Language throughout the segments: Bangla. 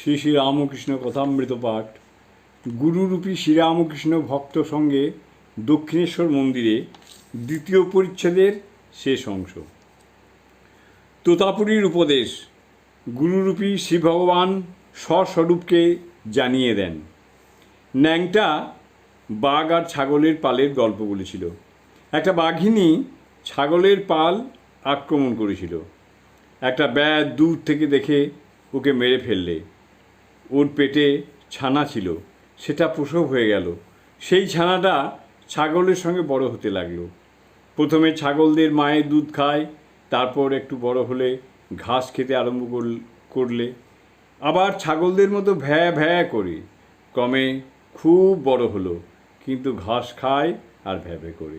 শ্রী শ্রী রামকৃষ্ণ কথামৃত পাঠ। গুরুরূপী শ্রীরামকৃষ্ণ ভক্ত সঙ্গে দক্ষিণেশ্বর মন্দিরে দ্বিতীয় পরিচ্ছেদের শেষ অংশ। তোতাপুরীর উপদেশ গুরুরূপী শ্রী ভগবান স্বস্বরূপকে জানিয়ে দেন। ন্যাংটা বাঘ আর ছাগলের পালের গল্প বলেছিল। একটা বাঘিনী ছাগলের পাল আক্রমণ করেছিল। একটা ব্যাদ দূর থেকে দেখে ওকে মেরে ফেললে। ওর পেটে ছানা ছিল। সেটা প্রসব হয়ে গেল। সেই ছানাটা ছাগলের সঙ্গে বড় হতে লাগল। প্রথমে ছাগলদের মায়ের দুধ খায়, তারপর একটু বড় হলে ঘাস খেতে আরম্ভ করল- আবার ছাগলদের মতো ভ্যা ভ্যা করে। ক্রমে খুব বড় হলো, কিন্তু ঘাস খায় আর ভ্যা ভ্যা করে।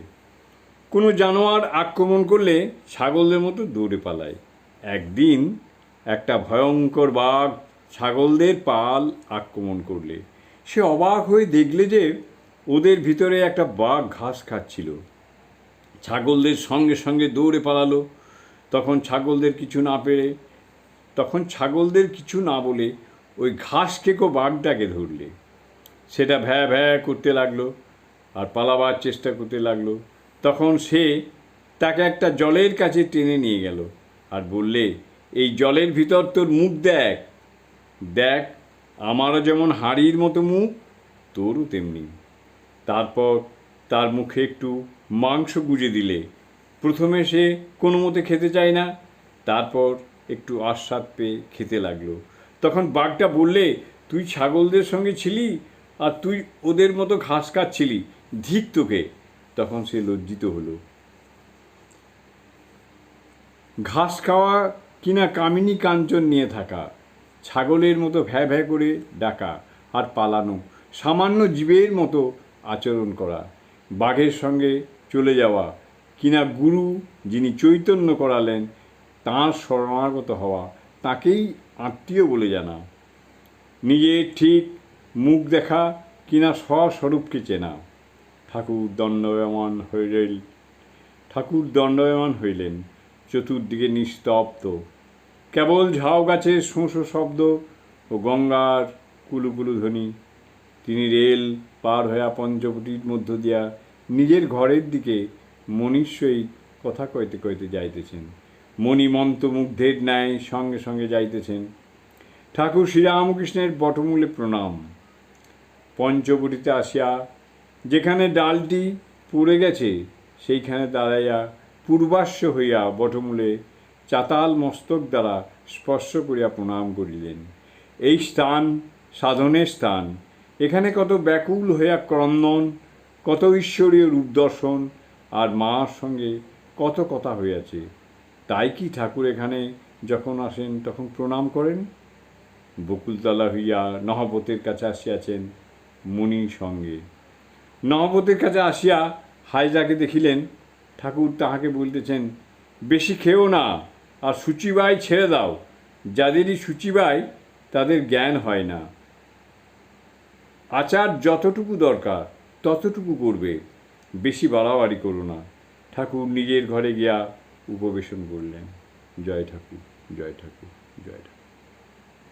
কোনো জানোয়ার আক্রমণ করলে ছাগলদের মতো দৌড়ে পালায়। একদিন একটা ভয়ঙ্কর বাঘ ছাগলদের পাল আক্রমণ করলে। সে অবাক হয়ে দেখলে যে ওদের ভিতরে একটা বাঘ ঘাস খাচ্ছিল। ছাগলদের সঙ্গে সঙ্গে দৌড়ে পালালো। তখন ছাগলদের কিছু না পেরে, তখন ছাগলদের কিছু না বলে ওই ঘাস কেকো বাঘটাকে ধরলে। সেটা ভ্যা ভ্যা করতে লাগল আর পালাবার চেষ্টা করতে লাগল। তখন সে তাকে একটা জলের কাছে টেনে নিয়ে গেল আর বললে, এই জলের ভিতর তোর মুখ দেখ দেখ, আমারও যেমন হাড়ির মতো মুখ, তোরও তেমনি। তারপর তার মুখে একটু মাংস গুজে দিলে। প্রথমে সে কোনো মতে খেতে চায় না, তারপর একটু আস্বাদ পেয়ে খেতে লাগল। তখন বাঘটা বললে, তুই ছাগলদের সঙ্গে ছিলি আর তুই ওদের মতো ঘাস খাচ্ছিলি ধিক তোকে। তখন সে লজ্জিত হলো। ঘাস খাওয়া কিনা কামিনী কাঞ্চন নিয়ে থাকা। ছাগলের মতো ভ্যা ভ্যা করে ডাকা আর পালানো, সামান্য জীবের মতো আচরণ করা, বাঘের সঙ্গে চলে যাওয়া, কিনা গুরু যিনি চৈতন্য করালেন, তাঁর শরণাগত হওয়া, তাকেই আত্মীয় বলে জানা। নিজের ঠিক মুখ দেখা কিনা স্বস্বরূপকে চেনা। ঠাকুর দণ্ডয়মান হইলেন, ঠাকুর দণ্ডয়মান হইলেন, চতুর্দিকে নিস্তব্ধ কেবল ঝাউ গাছের শোঁসো শব্দ ও গঙ্গার কুলুকুলু ধ্বনি। তিনি রেল পার হইয়া পঞ্চবটির মধ্য দিয়া নিজের ঘরের দিকে সহিত কথা কইতে কইতে যাইতেছেন। মণিমন্ত মুগ্ধের ন্যায় সঙ্গে সঙ্গে যাইতেছেন। ঠাকুর শ্রীরামকৃষ্ণের বটমূলে প্রণাম। পঞ্চবটিতে আসিয়া যেখানে ডালটি পুড়ে গেছে, সেইখানে দাঁড়াইয়া পূর্বাশ্ব হইয়া বটমূলে চাতাল মস্তক দ্বারা স্পর্শ করিয়া প্রণাম করিলেন। এই স্থান সাধনের স্থান। এখানে কত ব্যাকুল হইয়া ক্রন্দন, কত ঈশ্বরীয় রূপ দর্শন, আর মার সঙ্গে কত কথা হইয়াছে। তাই কি ঠাকুর এখানে যখন আসেন তখন প্রণাম করেন? বকুলতলা হইয়া নহবতের কাছে আসিয়াছেন মুনির সঙ্গে। নহবতের কাছে আসিয়া হাইজাকে দেখিলেন। ঠাকুর তাহাকে বলতেছেন, বেশি খেও না আর সুচিবাই ছেড়ে দাও। যাদেরই সুচিবাই, তাদের জ্ঞান হয় না। আচার যতটুকু দরকার, ততটুকু করবে। বেশি বাড়াবাড়ি করো না। ঠাকুর নিজের ঘরে গিয়া উপবেশন করলেন। জয় ঠাকুর জয় ঠাকুর জয় ঠাকুর।